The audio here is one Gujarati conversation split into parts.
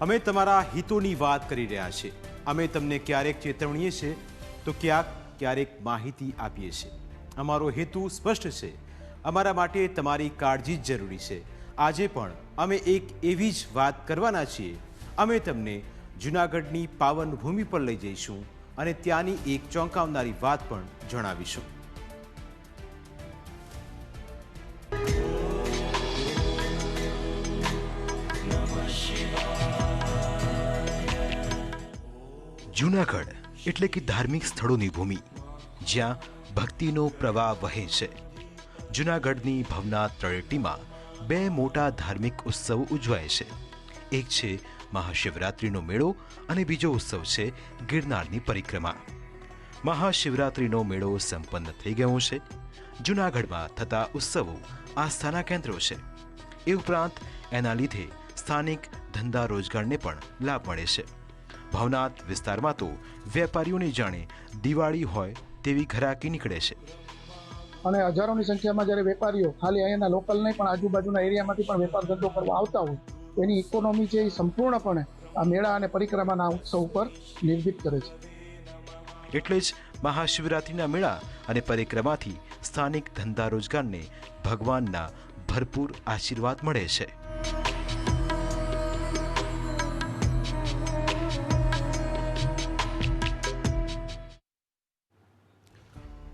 અમે તમારા હિતોની વાત કરી રહ્યા છીએ. અમે તમને ક્યારેક ચેતવણીએ છીએ, તો ક્યાંક ક્યારેક માહિતી આપીએ છીએ. અમારો હેતુ સ્પષ્ટ છે. અમારા માટે તમારી કાળજી જ જરૂરી છે. આજે પણ અમે એક એવી જ વાત કરવાના છીએ. અમે તમને જૂનાગઢની પાવન ભૂમિ પર લઈ જઈશું અને ત્યાંની એક ચોંકાવનારી વાત પણ જણાવીશું. જૂનાગઢ એટલે કે ધાર્મિક સ્થળોની ભૂમિ, જ્યાં ભક્તિનો પ્રવાહ વહે છે. જૂનાગઢની ભવનાથ તળેટીમાં બે મોટા ધાર્મિક ઉત્સવ ઉજવાય છે. એક છે મહાશિવરાત્રિનો મેળો અને બીજો ઉત્સવ છે ગિરનારની પરિક્રમા. મહાશિવરાત્રિનો મેળો સંપન્ન થઈ ગયો છે. જૂનાગઢમાં થતા ઉત્સવો આસ્થાના કેન્દ્રો છે. એ ઉપરાંત એના લીધે સ્થાનિક ધંધા રોજગારને પણ લાભ મળે છે. ભવનાથ વિસ્તારમાં તો વેપારીઓને જાણે દિવાળી હોય તેવી ઘરાકી નીકળે છે. અને હજારોની સંખ્યામાં જ્યારે વેપારીઓ ખાલી અહીંયાના લોકલ નહીં પણ આજુબાજુના એરિયામાંથી પણ વેપાર ધંધો કરવા આવતા હોય એની ઇકોનોમી છે એ સંપૂર્ણપણે આ મેળા અને પરિક્રમાના ઉત્સવ ઉપર નિર્ભિત કરે છે. એટલે જ મહાશિવરાત્રિના મેળા અને પરિક્રમાથી સ્થાનિક ધંધા રોજગારને ભગવાનના ભરપૂર આશીર્વાદ મળે છે.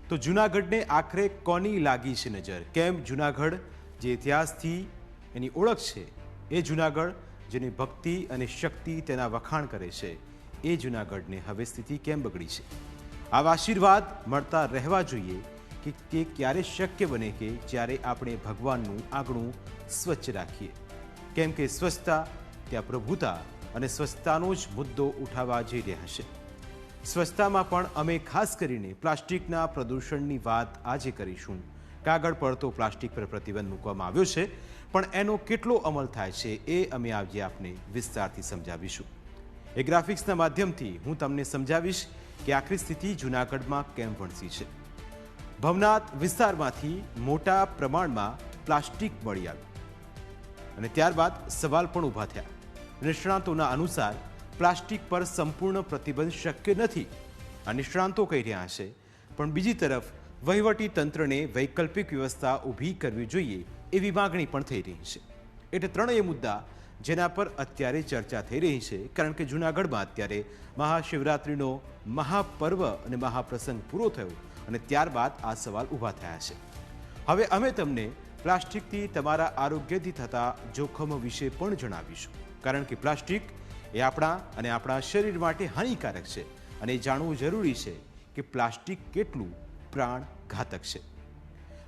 તો જૂનાગઢને આખરે કોની લાગી છે નજર? કેમ જૂનાગઢ? જે ઇતિહાસથી એની ઓળખ છે, એ જૂનાગઢ, જેની ભક્તિ અને શક્તિ તેના વખાણ કરે છે, એ જૂનાગઢને હવે સ્થિતિ કેમ બગડી છે? આવા આશીર્વાદ મળતા રહેવા જોઈએ કે તે ક્યારે શક્ય બને કે જ્યારે આપણે ભગવાનનું આંગણું સ્વચ્છ રાખીએ. કેમ કે સ્વચ્છતા, ત્યાં પ્રભુતા અને સ્વચ્છતાનો જ મુદ્દો ઉઠાવવા જઈ રહ્યા છે. સ્વચ્છતામાં પણ અમે ખાસ કરીને પ્લાસ્ટિકના પ્રદૂષણની વાત આજે કરીશું. કાગળ પર તો પ્લાસ્ટિક પર પ્રતિબંધ મૂકવામાં આવ્યો છે, પણ એનો કેટલો અમલ થાય છે એ અમે આજે આપને વિસ્તારથી સમજાવીશું. એ ગ્રાફિક્સના માધ્યમથી હું તમને સમજાવીશ કે આખરી સ્થિતિ જૂનાગઢમાં કેમ વણસી છે. ભવનાથ વિસ્તારમાંથી મોટા પ્રમાણમાં પ્લાસ્ટિક મળી આવ્યું. અને ત્યારબાદ સવાલ પણ ઊભા થયા. નિષ્ણાંતોના અનુસાર પ્લાસ્ટિક પર સંપૂર્ણ પ્રતિબંધ શક્ય નથી આ નિષ્ણાંતો કહી રહ્યા છે. પણ બીજી તરફ, વહીવટી તંત્રને વૈકલ્પિક વ્યવસ્થા ઊભી કરવી જોઈએ એવી માગણી પણ થઈ રહી છે. એટલે ત્રણેય મુદ્દા જેના પર અત્યારે ચર્ચા થઈ રહી છે, કારણ કે જૂનાગઢમાં અત્યારે મહાશિવરાત્રિનો મહાપર્વ અને મહાપ્રસંગ પૂરો થયો અને ત્યારબાદ આ સવાલ ઊભા થયા છે. હવે અમે તમને પ્લાસ્ટિકથી તમારા આરોગ્યથી થતા જોખમો વિશે પણ જણાવીશું. કારણ કે પ્લાસ્ટિક એ આપણા અને આપણા શરીર માટે હાનિકારક છે. અને જાણવું જરૂરી છે કે પ્લાસ્ટિક કેટલું પ્રાણઘાતક છે.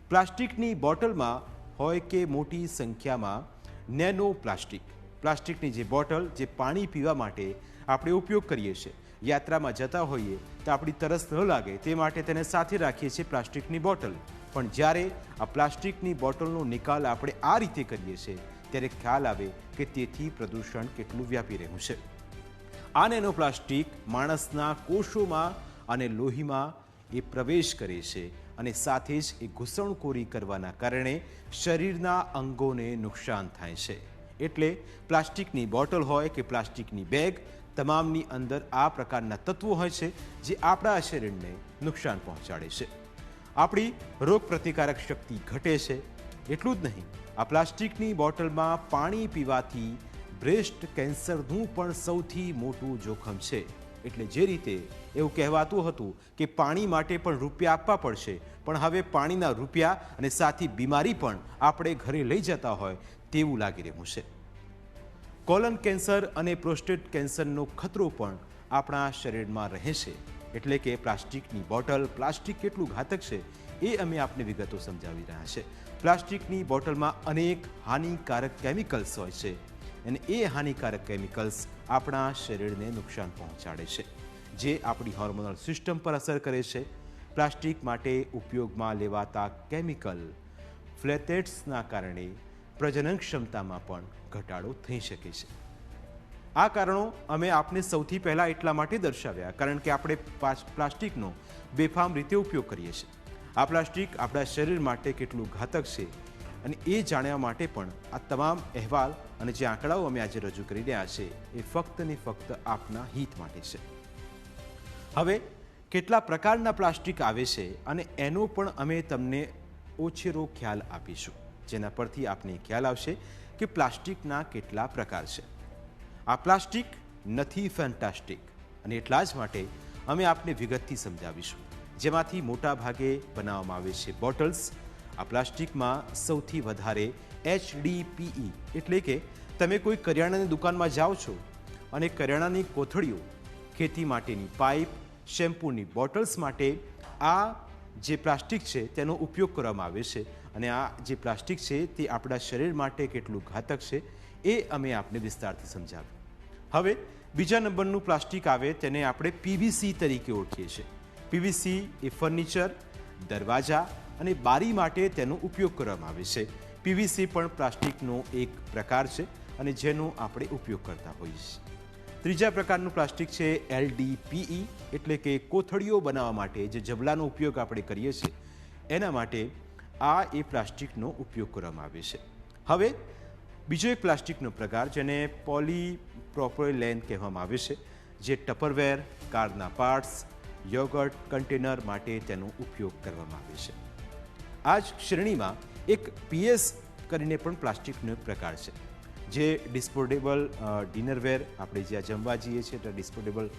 પ્લાસ્ટિકની બોટલમાં હોય કે મોટી સંખ્યામાં નેનો પ્લાસ્ટિક પ્લાસ્ટિકની જે બોટલ, જે પાણી પીવા માટે આપણે ઉપયોગ કરીએ છીએ, યાત્રામાં જતા હોઈએ તો આપણી તરસ ન લાગે તે માટે તેને સાથે રાખીએ છીએ પ્લાસ્ટિકની બોટલ. પણ જ્યારે આ પ્લાસ્ટિકની બોટલનો નિકાલ આપણે આ રીતે કરીએ છીએ ત્યારે ખ્યાલ આવે કે તેથી પ્રદૂષણ કેટલું વ્યાપી રહ્યું છે. આ નેનો પ્લાસ્ટિક માણસના કોષોમાં અને લોહીમાં એ પ્રવેશ કરે છે અને સાથે જ એ ઘૂસણખોરી કરવાના કારણે શરીરના અંગોને નુકસાન થાય છે. એટલે પ્લાસ્ટિકની બોટલ હોય કે પ્લાસ્ટિકની બેગ, તમામની અંદર આ પ્રકારના તત્વો હોય છે જે આપણા શરીરને નુકસાન પહોંચાડે છે. આપણી રોગ પ્રતિકારક શક્તિ ઘટે છે. એટલું જ નહીં આ પ્લાસ્ટિકની બોટલમાં પાણી પીવાથી બ્રેસ્ટ કેન્સરનું પણ સૌથી મોટું જોખમ છે. એટલે જે રીતે એવું કહેવાતું હતું કે પાણી માટે પણ રૂપિયા આપવા પડશે, પણ હવે પાણીના રૂપિયા અને સાથી બીમારી પણ આપણે ઘરે લઈ જતા હોય તેવું લાગી રહ્યું છે. કોલન કેન્સર અને પ્રોસ્ટેટ કેન્સરનો ખતરો પણ આપણા શરીરમાં રહે છે. એટલે કે પ્લાસ્ટિકની બોટલ પ્લાસ્ટિક કેટલું ઘાતક છે એ અમે આપને વિગતો સમજાવી રહ્યા છે. પ્લાસ્ટિકની બોટલમાં અનેક હાનિકારક કેમિકલ્સ હોય છે અને એ હાનિકારક કેમિકલ્સ આપણા શરીરને નુકસાન પહોંચાડે છે. જે આપણી હોર્મોનલ સિસ્ટમ પર અસર કરે છે. પ્લાસ્ટિક માટે ઉપયોગમાં લેવાતા કેમિકલ ફ્લેટેટ્સના કારણે પ્રજનન ક્ષમતામાં પણ ઘટાડો થઈ શકે છે. આ કારણો અમે આપને સૌથી પહેલાં એટલા માટે દર્શાવ્યા, કારણ કે આપણે પ્લાસ્ટિકનો બેફામ રીતે ઉપયોગ કરીએ છીએ. આ પ્લાસ્ટિક આપણા શરીર માટે કેટલું ઘાતક છે અને એ જાણવા માટે પણ આ તમામ અહેવાલ અને જે આંકડાઓ અમે આજે રજૂ કરી રહ્યા છે, એ ફક્ત ને ફક્ત આપના હિત માટે છે. હવે, કેટલા પ્રકારના પ્લાસ્ટિક આવે છે અને એનો પણ અમે તમને ઓછેરો ખ્યાલ આપીશું. જેના પરથી આપને ખ્યાલ આવશે કે પ્લાસ્ટિકના કેટલા પ્રકાર છે. આ પ્લાસ્ટિક નથી ફેન્ટાસ્ટિક અને એટલા જ માટે અમે આપને વિગતથી સમજાવીશું. જેમાંથી મોટા ભાગે બનાવવામાં આવે છે બોટલ્સ. આ પ્લાસ્ટિકમાં સૌથી વધારે એચડીપીઈ એટલે કે તમે કોઈ કરિયાણાની દુકાનમાં જાઓ છો અને કરિયાણાની કોથળીઓ, ખેતી માટેની પાઇપ, શેમ્પૂની બોટલ્સ માટે આ જે પ્લાસ્ટિક છે તેનો ઉપયોગ કરવામાં આવે છે અને આ જે પ્લાસ્ટિક છે તે આપણા શરીર માટે કેટલું ઘાતક છે એ અમે આપને વિસ્તારથી સમજાવ્યું હવે બીજા નંબરનું પ્લાસ્ટિક આવે તેને આપણે પીવીસી તરીકે ઓળખીએ છીએ. પીવીસી, એ ફર્નિચર, દરવાજા અને બારી માટે તેનો ઉપયોગ કરવામાં આવે છે. પીવીસી પણ પ્લાસ્ટિકનો એક પ્રકાર છે અને જેનો આપણે ઉપયોગ કરતા હોઈએ છીએ. ત્રીજા પ્રકારનું પ્લાસ્ટિક છે એલડીપીઈ એટલે કે કોથળીઓ બનાવવા માટે જે જબલાનો ઉપયોગ આપણે કરીએ છીએ, એના માટે આ એ પ્લાસ્ટિકનો ઉપયોગ કરવામાં આવે છે. હવે, બીજો એક પ્લાસ્ટિકનો પ્રકાર જેને પોલી પ્રોપોલેન કહેવામાં આવે છે, જે ટપરવેર, કારના પાર્ટ્સ યોગર્ટ કન્ટેનર માટે તેનો ઉપયોગ કરવામાં આવે છે. આ જ શ્રેણીમાં એક પીએસ કરીને પણ પ્લાસ્ટિકનો પ્રકાર છે, જે ડિસ્પોઝેબલ ડિનરવેર આપણે જ્યાં જમવા જઈએ છીએ ત્યાં ડિસ્પોઝેબલ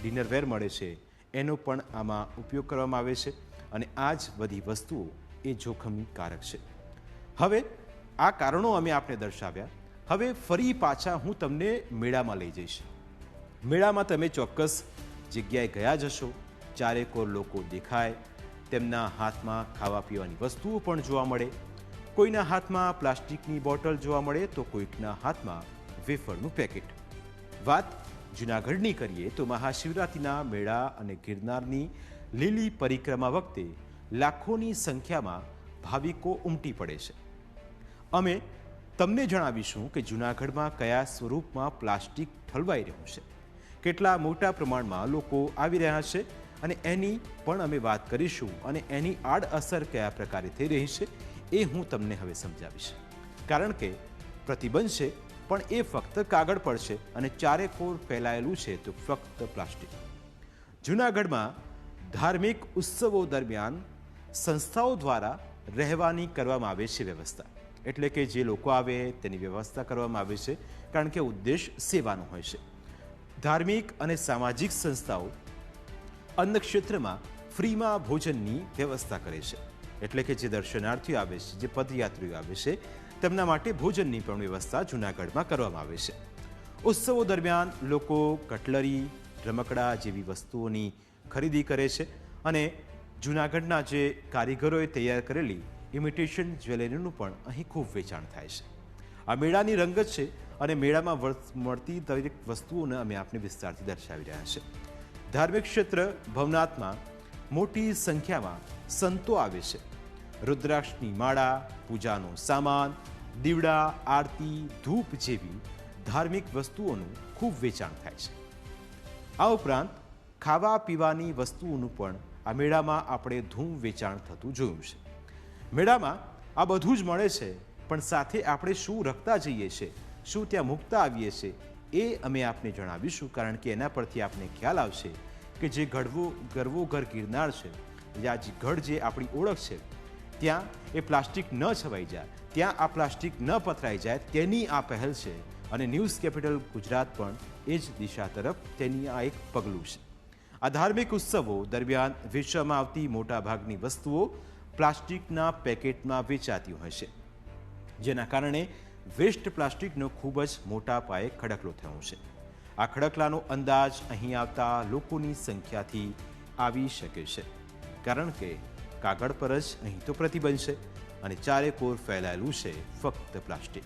ડિનરવેર મળે છે. એનો પણ આમાં ઉપયોગ કરવામાં આવે છે અને આ જ બધી વસ્તુઓ એ જોખમીકારક છે. હવે આ કારણો અમે આપને દર્શાવ્યા. હવે ફરી પાછા હું તમને મેળામાં લઈ જઈશ. મેળામાં તમે ચોક્કસ જગ્યાએ ગયા જ હશો. ચારેકોર લોકો દેખાય. તેમના હાથમાં ખાવા પીવાની વસ્તુઓ પણ જોવા મળે. કોઈના હાથમાં પ્લાસ્ટિકની બોટલ જોવા મળે તો કોઈકના હાથમાં વેફરનું પેકેટ. વાત જૂનાગઢની કરીએ તો મહાશિવરાત્રિના મેળા અને ગિરનારની લીલી પરિક્રમા વખતે લાખોની સંખ્યામાં ભાવિકો ઉમટી પડે છે. અમે તમને જણાવીશું કે જૂનાગઢમાં કયા સ્વરૂપમાં પ્લાસ્ટિક ઠલવાઈ રહ્યું છે. કેટલા મોટા પ્રમાણમાં લોકો આવી રહ્યા છે અને એની પણ અમે વાત કરીશું અને એની આડઅસર કયા પ્રકારે થઈ રહી છે એ હું તમને હવે સમજાવીશ. કારણ કે પ્રતિબંધ છે, પણ એ ફક્ત કાગળ પર છે અને ચારેકોર ફેલાયેલું છે તો ફક્ત પ્લાસ્ટિક. જૂનાગઢમાં ધાર્મિક ઉત્સવો દરમિયાન સંસ્થાઓ દ્વારા રહેવાની કરવામાં આવે છે વ્યવસ્થા. એટલે કે જે લોકો આવે તેની વ્યવસ્થા કરવામાં આવે છે, કારણ કે ઉદ્દેશ સેવાનો હોય છે. ધાર્મિક અને સામાજિક સંસ્થાઓ અન્ન ક્ષેત્રમાં ફ્રીમાં ભોજનની વ્યવસ્થા કરે છે. એટલે કે જે દર્શનાર્થીઓ આવે છે, જે પદયાત્રીઓ આવે છે, તેમના માટે ભોજનની પણ વ્યવસ્થા જૂનાગઢમાં કરવામાં આવે છે. ઉત્સવો દરમિયાન લોકો કટલરી, રમકડા જેવી વસ્તુઓની ખરીદી કરે છે અને જૂનાગઢના જે કારીગરોએ તૈયાર કરેલી ઇમિટેશન જ્વેલરીનું પણ અહીં ખૂબ વેચાણ થાય છે. આ મેળાની રંગત છે અને મેળામાં મળતી દરેક વસ્તુઓને અમે આપને વિસ્તારથી દર્શાવી રહ્યા છે. ધાર્મિક ક્ષેત્ર ભવનાથમાં મોટી સંખ્યામાં સંતો આવે છે. રુદ્રાક્ષની માળા, પૂજાનો સામાન, દીવડા, આરતી, ધૂપ જેવી ધાર્મિક વસ્તુઓનું ખૂબ વેચાણ થાય છે. આ ઉપરાંત ખાવા પીવાની વસ્તુઓનું પણ આ મેળામાં આપણે ધૂમ વેચાણ થતું જોયું છે. મેળામાં આ બધું જ મળે છે, પણ સાથે આપણે શું રખતા જઈએ છીએ શું ત્યાં મૂકતા આવીએ છીએ, એ અમે આપને જણાવીશું, કારણ કે એના પરથી આપને ખ્યાલ આવશે કે જે ગઢવો ગરવો ઘર ગિરનાર છે યા જે ગઢ જે આપણી ઓળખ છે, ત્યાં એ પ્લાસ્ટિક ન છવાઈ જાય, ત્યાં આ પ્લાસ્ટિક ન પથરાઈ જાય, તેની આ પહેલ છે. અને ન્યૂઝ કેપિટલ ગુજરાત પણ એ જ દિશા તરફ તેની આ એક પગલું છે. આ ધાર્મિક ઉત્સવો દરમિયાન વેચવામાં આવતી મોટાભાગની વસ્તુઓ પ્લાસ્ટિકના પેકેટમાં વેચાતી હોય છે. જેના કારણે વેસ્ટ પ્લાસ્ટિકનો ખૂબ જ મોટા પાયે ખડકલો થયો છે. આ ખડકલાનો અંદાજ અહીં આવતા લોકોની સંખ્યાથી આવી શકે છે. કારણ કે કાગળ પર જ અહીં તો પ્રતિબંધ છે અને ચારે કોર ફેલાયેલું છે ફક્ત પ્લાસ્ટિક.